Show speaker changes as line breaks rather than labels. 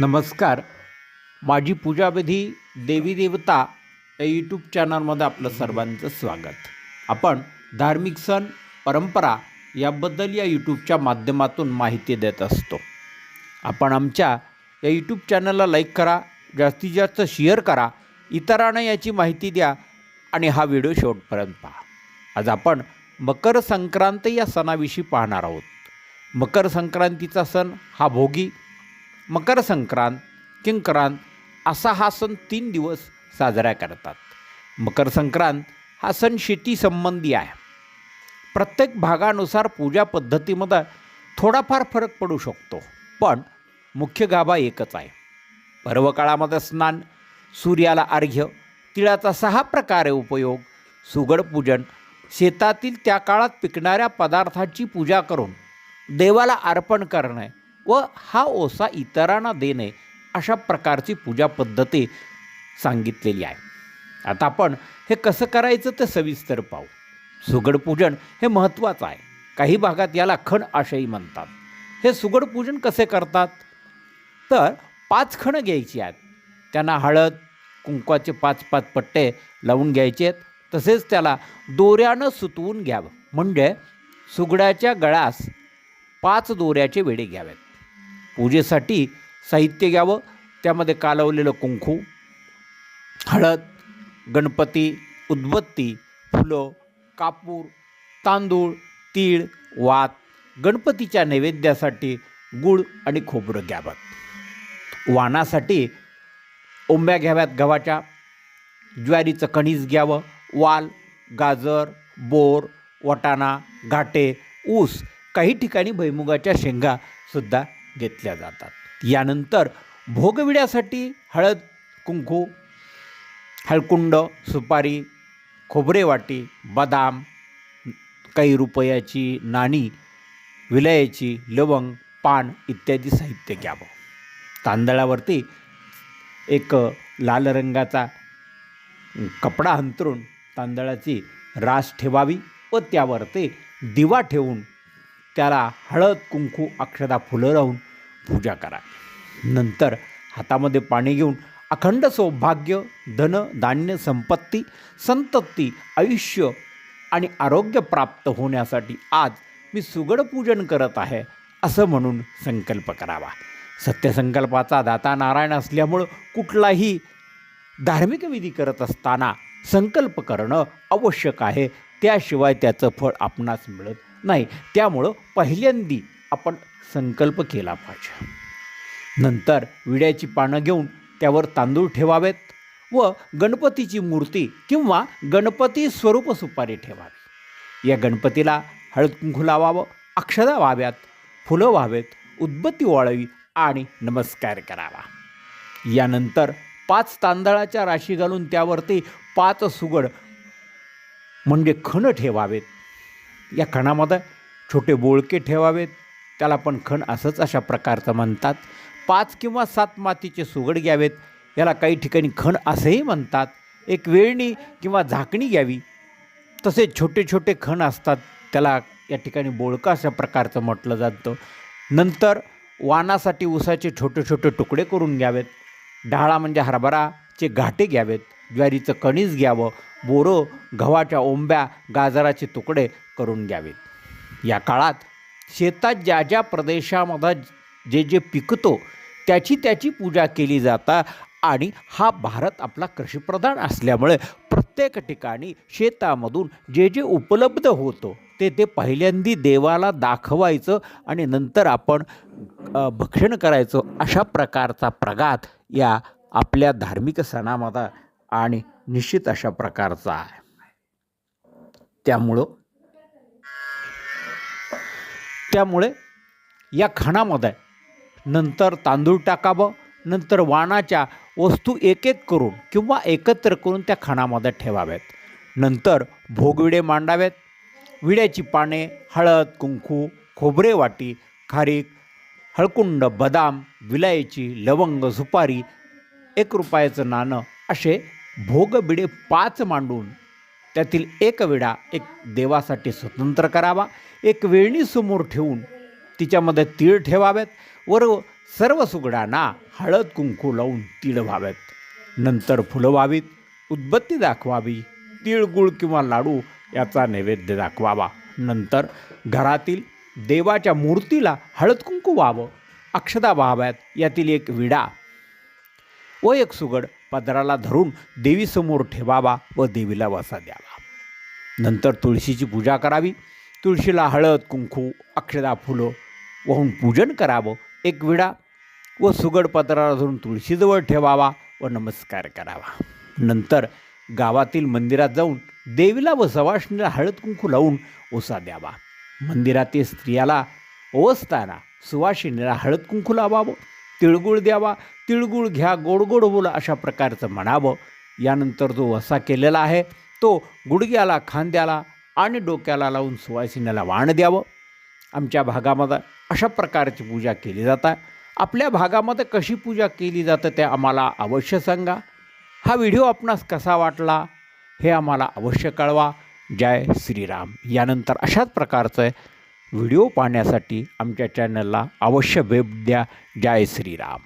नमस्कार. माझी पूजाविधी देवी देवता या यूट्यूब चॅनलमध्ये आपलं सर्वांचं स्वागत. आपण धार्मिक सण परंपरा याबद्दल या यूट्यूबच्या माध्यमातून माहिती देत असतो. आपण आमच्या या यूट्यूब चॅनलला लाईक करा जास्तीत जास्त शेअर करा इतरांना याची माहिती द्या आणि हा व्हिडिओ शेवटपर्यंत पहा. आज आपण मकर संक्रांत या सणाविषयी पाहणार आहोत. मकर संक्रांतीचा सण हा भोगी मकर संक्रांत किंक्रांत असा हा सण तीन दिवस साजरा करतात. मकर संक्रांत हा सण शेतीसंबंधी आहे. प्रत्येक भागानुसार पूजा पद्धतीमध्ये थोडाफार फरक पडू शकतो पण मुख्य गाभा एकच आहे. पर्वकाळामध्ये स्नान सूर्याला अर्घ्य तिळाचा सहा प्रकारे उपयोग सुगड पूजन शेतातील त्या काळात पिकणाऱ्या पदार्थाची पूजा करून देवाला अर्पण करणे व हा ओसा इतरांना देणे अशा प्रकारची पूजा पद्धती सांगितलेली आहे. आता आपण हे कसं करायचं ते सविस्तर पाहू. सुगड पूजन हे महत्त्वाचं आहे. काही भागात याला खण आशयी म्हणतात. हे सुगड पूजन कसे करतात? तर पाच खणं घ्यायची आहेत. त्यांना हळद कुंकवाचे पाच पाच पट्टे लावून घ्यायचे आहेत. तसेच त्याला दोऱ्यानं सुतवून घ्यावं. म्हणजे सुगडाच्या गळास पाच दोऱ्याचे वेडे घ्यावेत. पूजेसाठी साहित्य घ्यावं. त्यामध्ये कालवलेलं कुंकू हळद गणपती उदबत्ती फुलं कापूर तांदूळ तीळ वात गणपतीच्या नैवेद्यासाठी गुळ आणि खोबरं घ्यावं. वाणासाठी ओंब्या घ्याव्यात गव्हाच्या. ज्वारीचं कणीस घ्यावं. वाल गाजर बोर वटाणा घाटे ऊस काही ठिकाणी भैमुगाच्या शेंगासुद्धा घेतल्या जातात. यानंतर भोगविड्यासाठी हळद कुंकू हळकुंड सुपारी खोबरे वाटी बदाम काही रुपयाची नाणी विलयाची लवंग पान इत्यादी साहित्य घ्यावं. तांदळावरती एक लाल रंगाचा कपडा अंतरून तांदळाची रास ठेवावी व त्यावर ते दिवा ठेवून त्याला हळद कुंकू अक्षदा फुलं राहून पूजा करा. नंतर हातामध्ये पाणी घेऊन अखंड सौभाग्य धन धान्य संपत्ती संतती आयुष्य आणि आरोग्य प्राप्त होण्यासाठी आज मी सुगड पूजन करत आहे असं म्हणून संकल्प करावा. सत्यसंकल्पाचा दाता नारायण असल्यामुळं कुठलाही धार्मिक विधी करत असताना संकल्प करणं आवश्यक आहे. त्याशिवाय त्याचं फळ आपणास मिळत नाही. त्यामुळं पहिल्यांदी आपण संकल्प केला पाहिजे. नंतर विड्याची पानं घेऊन त्यावर तांदूळ ठेवावेत व गणपतीची मूर्ती किंवा गणपती स्वरूप सुपारी ठेवावी. या गणपतीला हळद कुंकू लावावं अक्षदा व्हाव्यात फुलं व्हावेत उद्बत्ती वाळावी आणि नमस्कार करावा. यानंतर पाच तांदळाच्या राशी घालून त्यावरती पाच सुगड म्हणजे खण ठेवावेत. या खणामध्ये छोटे बोळके ठेवावेत. त्याला पण खण असंच अशा प्रकारचं म्हणतात. पाच किंवा सात मातीचे सुगड घ्यावेत. याला काही ठिकाणी खण असेही म्हणतात. एक वेळणी किंवा झाकणी घ्यावी. तसे छोटे छोटे खण असतात. त्याला या ठिकाणी बोळका अशा प्रकारचं म्हटलं जातं. नंतर वानासाठी ऊसाचे छोटे छोटे तुकडे करून घ्यावेत. डाळा म्हणजे हरभराचे घाटे घ्यावेत. ज्वारीचं कणीस घ्यावं. बोरं गव्हाच्या ओंब्या गाजराचे तुकडे करून घ्यावेत. या काळात शेतात ज्या ज्या प्रदेशामध्ये जे जे पिकतो त्याची त्याची पूजा केली जाता आणि हा भारत आपला कृषीप्रधान असल्यामुळे प्रत्येक ठिकाणी शेतामधून जे जे उपलब्ध होतं ते ते पहिल्यांदी देवाला दाखवायचं आणि नंतर आपण भक्षण करायचं अशा प्रकारचा प्रघात या आपल्या धार्मिक सणामध्ये आणि निश्चित अशा प्रकारचा आहे. त्यामुळं त्यामुळे या खणामध्ये नंतर तांदूळ टाकावं नंतर वाणाच्या वस्तू एक एक करून किंवा एकत्र करून त्या खणामध्ये ठेवाव्यात. नंतर भोगविडे मांडावेत. विड्याची पाने हळद कुंकू खोबरे वाटी खारीक हळकुंड बदाम विलायची लवंग सुपारी एक रुपयाचं नाणं असे भोगबिडे पाच मांडून त्यातील एक विडा एक देवासाठी स्वतंत्र करावा. एक वेळणी समोर ठेवून तिच्यामध्ये तीळ ठेवावेत. वर सर्व सुगडांना हळद कुंकू लावून तीळ व्हावेत. नंतर फुलं व्हावीत. उदबत्ती दाखवावी. तिळगुळ किंवा लाडू याचा नैवेद्य दाखवावा. नंतर घरातील देवाच्या मूर्तीला हळद कुंकू व्हावं. अक्षदा व्हाव्यात. यातील एक विडा व एक सुगड पदराला धरून देवीसमोर ठेवावा व देवीला वसा द्यावा. नंतर तुळशीची पूजा करावी. तुळशीला हळद कुंकू अक्षदा फुलं वाहून पूजन करावं. एक विडा व सुगड पदराला धरून तुळशीजवळ ठेवावा व नमस्कार करावा. नंतर गावातील मंदिरात जाऊन देवीला व सवाष्णीला हळद कुंकू लावून ओसा द्यावा. मंदिरातील स्त्रियाला ओसताना सुवासिनीला हळद कुंकू लावावं. तिळगुळ द्यावा तिळगुळ घ्या गोड गोड बोला अशा प्रकारचं म्हणावं. यानंतर जो वसा केलेला आहे तो गुडघ्याला खांद्याला आणि डोक्याला लावून सुवासिनीला वाण द्यावं. आमच्या भागामध्ये अशा प्रकारची पूजा केली जातात आपल्या भागामध्ये कशी पूजा केली जातं ते आम्हाला अवश्य सांगा. हा व्हिडिओ आपणास कसा वाटला हे आम्हाला अवश्य कळवा. जय श्रीराम. यानंतर अशाच प्रकारचं व्हिडिओ पाहण्यासाठी आमच्या चॅनलला अवश्य भेट द्या. जय श्रीराम.